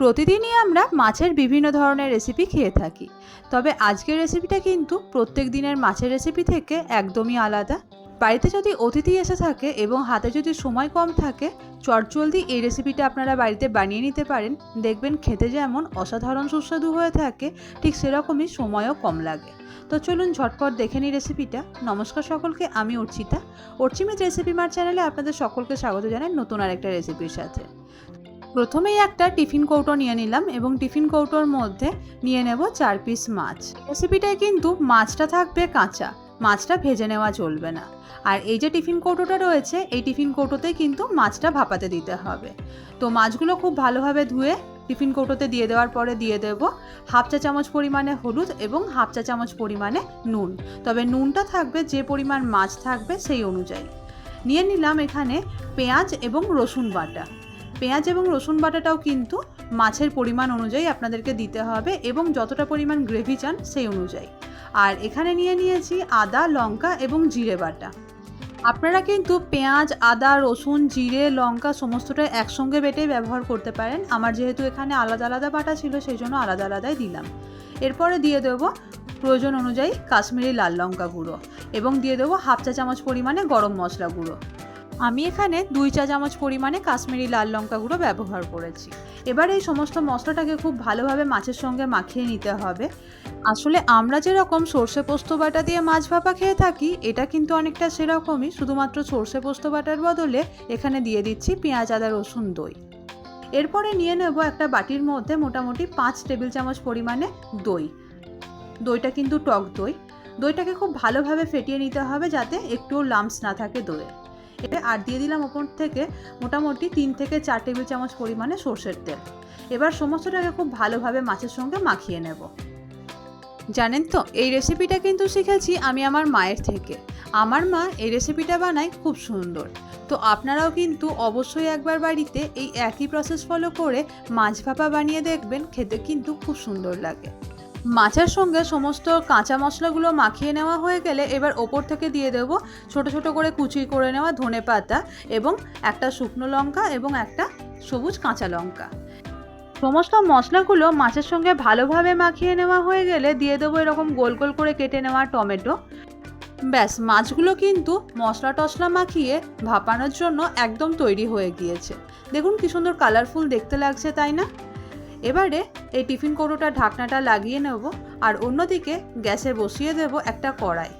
প্রতিদিনই আমরা মাছের বিভিন্ন ধরনের রেসিপি খেয়ে থাকি। তবে আজকের রেসিপিটা কিন্তু প্রত্যেক দিনের মাছের রেসিপি থেকে একদমই আলাদা। বাড়িতে যদি অতিথি এসে থাকে এবং হাতে যদি সময় কম থাকে, চটজলদি এই রেসিপিটা আপনারা বাড়িতে বানিয়ে নিতে পারেন। দেখবেন খেতে যেমন অসাধারণ সুস্বাদু হয়ে থাকে, ঠিক সেরকমই সময়ও কম লাগে। তো চলুন ঝটপট দেখে নিই রেসিপিটা নমস্কার সকলকে, আমি অর্চিতা। অর্চিমিত রেসিপি মার চ্যানেলে আপনাদের সকলকে স্বাগত জানাই নতুন আরেকটা রেসিপির সাথে। প্রথমেই একটা টিফিন কৌটো নিয়ে নিলাম এবং টিফিন কৌটোর মধ্যে নিয়ে নেব চার পিস মাছ। রেসিপিটায় কিন্তু মাছটা থাকবে কাঁচা, মাছটা ভেজে নেওয়া চলবে না। আর এই যে টিফিন কৌটোটা রয়েছে, এই টিফিন কৌটোতেই কিন্তু মাছটা ভাপাতে দিতে হবে। তো মাছগুলো খুব ভালোভাবে ধুয়ে টিফিন কৌটোতে দিয়ে দেওয়ার পরে দিয়ে দেব হাফ চা চামচ পরিমাণে হলুদ এবং হাফ চা চামচ পরিমাণে নুন। তবে নুনটা থাকবে, যে পরিমাণ মাছ থাকবে সেই অনুযায়ী। নিয়ে নিলাম এখানে পেঁয়াজ এবং রসুন বাটা। পেঁয়াজ এবং রসুন বাটাটাও কিন্তু মাছের পরিমাণ অনুযায়ী আপনাদেরকে দিতে হবে এবং যতটা পরিমাণ গ্রেভি চান সেই অনুযায়ী। আর এখানে নিয়ে নিয়েছি আদা, লঙ্কা এবং জিরে বাটা। আপনারা কিন্তু পেঁয়াজ, আদা, রসুন, জিরে, লঙ্কা সমস্তটা একসঙ্গে বেটে ব্যবহার করতে পারেন। আমার যেহেতু এখানে আলাদা আলাদা বাটা ছিল সেই জন্য আলাদা আলাদাই দিলাম। এরপরে দিয়ে দেবো প্রয়োজন অনুযায়ী কাশ্মীরি লাল লঙ্কা গুঁড়ো এবং দিয়ে দেবো হাফ চা চামচ পরিমাণে গরম মশলা গুঁড়ো। আমি এখানে দুই চা চামচ পরিমাণে কাশ্মীরি লাল লঙ্কা গুঁড়ো ব্যবহার করেছি। এবার এই সমস্ত মশলাটাকে খুব ভালোভাবে মাছের সঙ্গে মাখিয়ে নিতে হবে। আসলে আমরা যেরকম সর্ষে পোস্ত বাটা দিয়ে মাছ ভাপা খেয়ে থাকি, এটা কিন্তু অনেকটা সেরকমই, শুধুমাত্র সর্ষে পোস্ত বাটার বদলে এখানে দিয়ে দিচ্ছি পেঁয়াজ, আদা, রসুন, দই। এরপরে নিয়ে নেব একটা বাটির মধ্যে মোটামুটি পাঁচ টেবিল চামচ পরিমাণে দই। দইটা কিন্তু টক দই। দইটাকে খুব ভালোভাবে ফেটিয়ে নিতে হবে যাতে একটুও লাম্পস না থাকে দইয়ে এবার আর দিয়ে দিলাম ওপর থেকে মোটামুটি তিন থেকে চার টেবিল চামচ পরিমাণে সর্ষের তেল। এবার সমস্তটাকে খুব ভালোভাবে মাছের সঙ্গে মাখিয়ে নেব। জানেন তো, এই রেসিপিটা কিন্তু শিখেছি আমি আমার মায়ের থেকে। আমার মা এই রেসিপিটা বানায় খুব সুন্দর। তো আপনারাও কিন্তু অবশ্যই একবার বাড়িতে এই একই প্রসেস ফলো করে মাছ ভাপা বানিয়ে দেখবেন, খেতে কিন্তু খুব সুন্দর লাগে। মাছের সঙ্গে সমস্ত কাঁচা মশলাগুলো মাখিয়ে নেওয়া হয়ে গেলে এবার ওপর থেকে দিয়ে দেব ছোট ছোট করে কুচি করে নেওয়া ধনে পাতা এবং একটা শুকনো লঙ্কা এবং একটা সবুজ কাঁচা লঙ্কা। সমস্ত মশলাগুলো মাছের সঙ্গে ভালোভাবে মাখিয়ে নেওয়া হয়ে গেলে দিয়ে দেবো এরকম গোল গোল করে কেটে নেওয়া টমেটো। ব্যাস, মাছগুলো কিন্তু মশলা টশলা মাখিয়ে ভাপানোর জন্য একদম তৈরি হয়ে গিয়েছে। দেখুন কি সুন্দর কালারফুল দেখতে লাগছে, তাই না? এবারে এই টিফিন কৌটোটা ঢাকনাটা লাগিয়ে নেব আর অন্যদিকে গ্যাসে বসিয়ে দেব একটা কড়াই।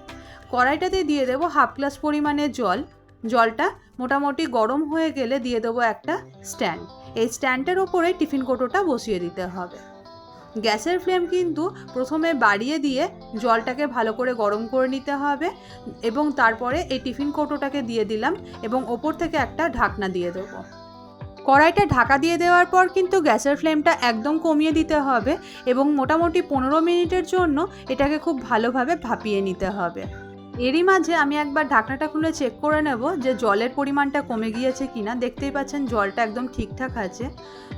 কড়াইটাতে দিয়ে দেব হাফ গ্লাস পরিমাণে জল। জলটা মোটামুটি গরম হয়ে গেলে দিয়ে দেবো একটা স্ট্যান্ড। এই স্ট্যান্ডের ওপরে টিফিন কৌটোটা বসিয়ে দিতে হবে। গ্যাসের ফ্লেম কিন্তু প্রথমে বাড়িয়ে দিয়ে জলটাকে ভালো করে গরম করে নিতে হবে এবং তারপরে এই টিফিন কৌটোটাকে দিয়ে দিলাম এবং ওপর থেকে একটা ঢাকনা দিয়ে দেবো। কড়াইটা ঢাকা দিয়ে দেওয়ার পর কিন্তু গ্যাসের ফ্লেমটা একদম কমিয়ে দিতে হবে এবং মোটামুটি পনেরো মিনিটের জন্য এটাকে খুব ভালোভাবে ভাপিয়ে নিতে হবে। এরই মাঝে আমি একবার ঢাকনাটা খুলে চেক করে নেব যে জলের পরিমাণটা কমে গিয়েছে কিনা। দেখতেই পাচ্ছেন জলটা একদম ঠিকঠাক আছে।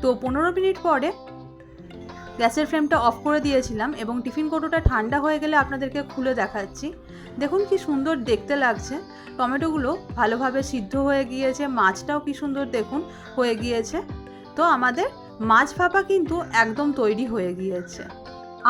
তো পনেরো মিনিট পরে গ্যাসের ফ্লেমটা অফ করে দিয়েছিলাম এবং টিফিন কৌটোটা ঠান্ডা হয়ে গেলে আপনাদেরকে খুলে দেখাচ্ছি। দেখুন কি সুন্দর দেখতে লাগছে। টমেটোগুলো ভালোভাবে সিদ্ধ হয়ে গিয়েছে, মাছটাও কি সুন্দর দেখুন হয়ে গিয়েছে। তো আমাদের মাছ ভাপা কিন্তু একদম তৈরি হয়ে গিয়েছে।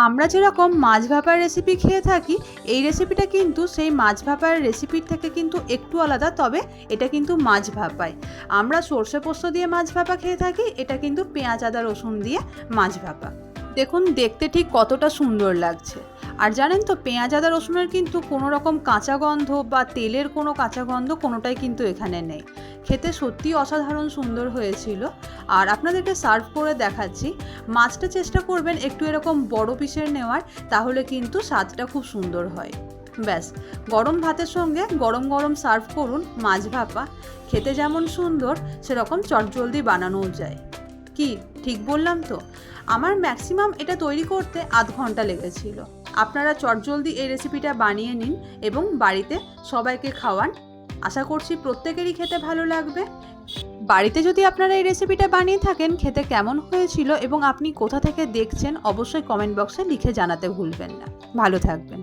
আমরা যেরকম মাছ ভাপার রেসিপি খেয়ে থাকি, এই রেসিপিটা কিন্তু সেই মাছ ভাপার রেসিপির থেকে কিন্তু একটু আলাদা, তবে এটা কিন্তু মাছ ভাপায়। আমরা সর্ষে পোস্ত দিয়ে মাছ ভাপা খেয়ে থাকি, এটা কিন্তু পেঁয়াজ, আদা, রসুন দিয়ে মাছ ভাপা। দেখুন, দেখতে ঠিক কতটা সুন্দর লাগছে। আর জানেন তো, পেঁয়াজ, আদা, রসুনের কিন্তু কোনো রকম কাঁচা গন্ধ বা তেলের কোনো কাঁচা গন্ধ কোনোটাই কিন্তু এখানে নেই। খেতে সত্যি অসাধারণ সুন্দর হয়েছিল। আর আপনাদেরকে সার্ভ করে দেখাচ্ছি। মাছটা চেষ্টা করবেন একটু এরকম বড় পিসের নেওয়ার, তাহলে কিন্তু স্বাদটা খুব সুন্দর হয়। ব্যাস, গরম ভাতের সঙ্গে গরম গরম সার্ভ করুন মাছ ভাপা। খেতে যেমন সুন্দর, সেরকম চটজলদি বানানোও যায়। কি? ঠিক বললাম তো। আমার ম্যাক্সিমাম এটা তৈরি করতে আধ ঘণ্টা লেগেছিল। আপনারা চটজলদি এই রেসিপিটা বানিয়ে নিন এবং বাড়িতে সবাইকে খাওয়ান। আশা করছি প্রত্যেকেরই খেতে ভালো লাগবে। বাড়িতে যদি আপনারা এই রেসিপিটা বানিয়ে থাকেন, খেতে কেমন হয়েছিল এবং আপনি কোথা থেকে দেখছেন, অবশ্যই কমেন্ট বক্সে লিখে জানাতে ভুলবেন না। ভালো থাকবেন।